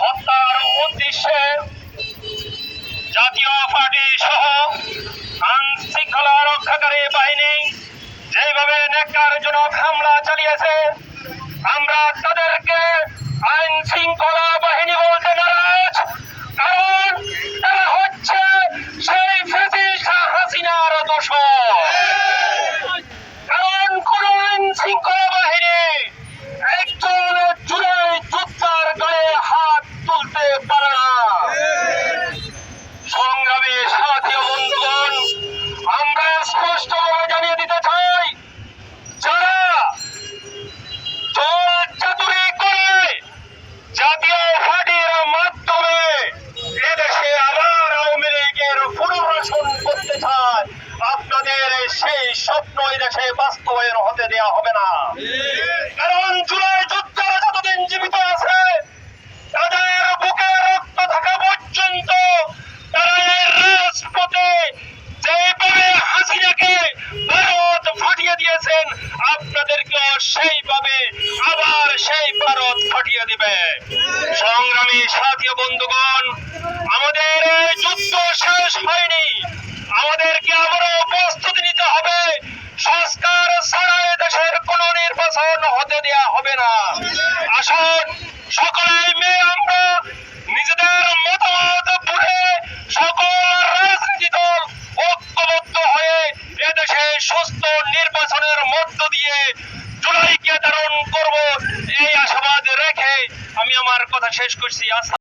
হত্যার উদ্দেশ্যে জাতীয় পার্টি সহ আইন রক্ষাকারী বাহিনী যেভাবে নেককারজনক হামলা চালিয়েছে স্বপ্ন এই দেশে বাস্তবায়ন হতে দেওয়া হবে না। কারণ জুলাই যোদ্ধারা যতদিন জীবিত আছে, তাদের বুকে রক্ত থাকা পর্যন্ত তারা আপনাদেরকে সেইভাবে আবার সেই ভারত দিবে। সংগ্রামী বন্ধুগণ, আমাদের যুদ্ধ শেষ হয়নি। আমাদেরকে আবারও প্রস্তুতি মধ্য দিয়ে জুলাইকে ধারণ করব। এই আশাবাদ রেখে আমি আমার কথা শেষ করছি।